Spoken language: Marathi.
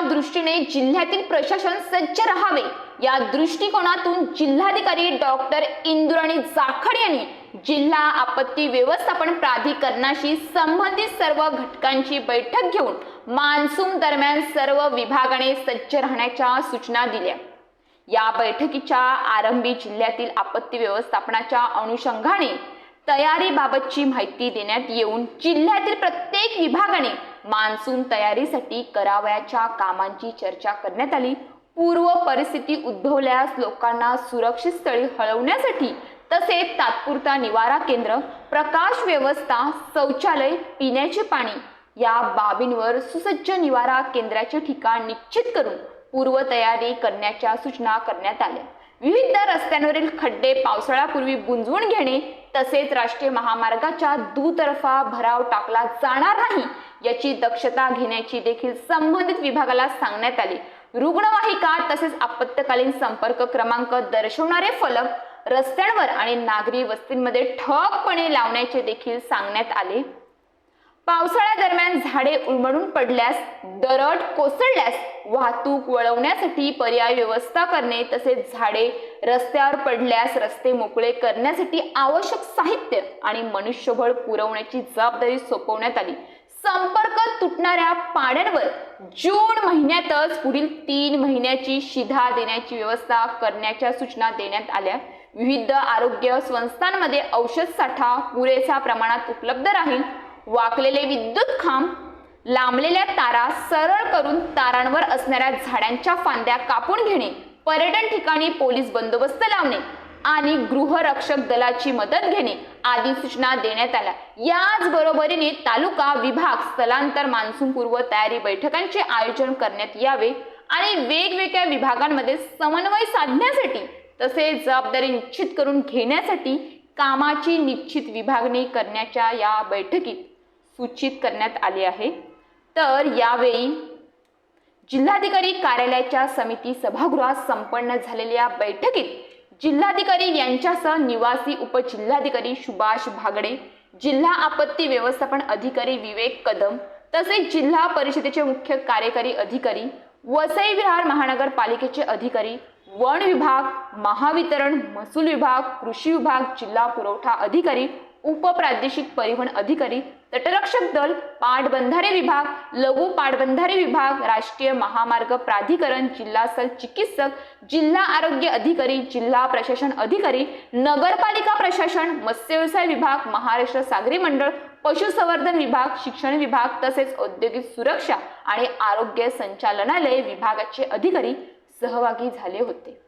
दृष्टीने जिल्ह्यातील प्रशासन सज्ज राहावे. या दृष्टिकोनातून जिल्हाधिकारी डॉक्टर इंदुराणी जाखड यांनी जिल्हा आपत्ती व्यवस्थापन प्राधिकरणाशी संबंधित सर्व घटकांची बैठक घेऊन मान्सून दरम्यान सर्व विभागाने सज्ज राहण्याच्या सूचना दिल्या. या बैठकीच्या आरंभी जिल्ह्यातील आपत्ती व्यवस्थापनाच्या अनुषंगाने तयारीबाबतची माहिती देण्यात येऊन जिल्ह्यातील प्रत्येक विभागाने मान्सून तयारीसाठी करावयाच्या कामांची चर्चा करण्यात आली. पूर्व परिस्थिती उद्भवल्यास लोकांना सुरक्षित स्थळी हलवण्यासाठी तसेच तात्पुरता निवारा केंद्र प्रकाश व्यवस्था शौचालय पिण्याचे पाणी या बाबींवर सुसज्ज निवारा केंद्राचे ठिकाण निश्चित करून पूर्वतयारी करण्याच्या सूचना करण्यात आल्या. विविध रस्त्यांवरील खड्डे पावसाळ्यापूर्वी बुंजवून घेणे तसेच राष्ट्रीय महामार्गाच्या दुतर्फा भराव टाकला जाणार नाही याची दक्षता घेण्याची देखील संबंधित विभागाला सांगण्यात आली. रुग्णवाहिका तसेच आपत्कालीन संपर्क क्रमांक दर्शवणारे फलक रस्त्यांवर आणि नागरी वस्तींमध्ये ठळकपणे लावण्याचे देखील सांगण्यात आले. पावसाळ्यादरम्यान झाडे उलमडून पडल्यास दरड कोसळल्यास वाहतूक वळवण्यासाठी पर्याय व्यवस्था करणे तसेच झाडे रस्त्यावर पडल्यास रस्ते मोकळे करण्यासाठी आवश्यक साहित्य आणि मनुष्यबळ पुरवण्याची जबाबदारी सोपवण्यात आली. संपर्क तुटणाऱ्या पाण्यावर जून महिन्यातच पुढील तीन महिन्याची शिधा देण्याची व्यवस्था करण्याच्या सूचना देण्यात आल्या. विविध आरोग्य संस्थांमध्ये औषध साठा पुरेसा प्रमाणात उपलब्ध राहील. वाकलेले विद्युत खांब लांबलेल्या तारा सरळ करून तारांवर असणाऱ्या झाडांच्या फांद्या कापून घेणे पर्यटन ठिकाणी पोलीस बंदोबस्त लावणे आणि गृहरक्षक दलाची मदत घेणे आदी सूचना देण्यात आल्या याच बरोबरीने तालुका विभाग स्थलांतर मान्सून पूर्व तयारी बैठकांचे आयोजन करण्यात यावे आणि वेगवेगळ्या विभागांमध्ये समन्वय साधण्यासाठी तसेच जबाबदारी निश्चित करून घेण्यासाठी कामाची निश्चित विभागणी करण्याच्या या बैठकीत सूचित करण्यात आले आहे. तर यावेळी जिल्हाधिकारी कार्यालयाच्या समिती सभागृहात संपन्न झालेल्या बैठकीत जिल्हाधिकारी यांच्यासह निवासी उपजिल्हाधिकारी सुभाष भागडे जिल्हा आपत्ती व्यवस्थापन अधिकारी विवेक कदम तसेच जिल्हा परिषदेचे मुख्य कार्यकारी अधिकारी वसई विहार महानगरपालिकेचे अधिकारी वन विभाग महावितरण महसूल विभाग कृषी विभाग जिल्हा पुरवठा अधिकारी उपप्रादेशिक परिवहन अधिकारी तटरक्षक दल पाटबंधारे विभाग लघु पाटबंधारे विभाग राष्ट्रीय महामार्ग प्राधिकरण जिल्हा सल चिकित्सक जिल्हा आरोग्य अधिकारी जिल्हा प्रशासन अधिकारी नगरपालिका प्रशासन मत्स्य व्यवसाय विभाग महाराष्ट्र सागरी मंडळ पशुसंवर्धन विभाग शिक्षण विभाग तसेच औद्योगिक सुरक्षा आणि आरोग्य संचालनालय विभागाचे अधिकारी सहभागी झाले होते.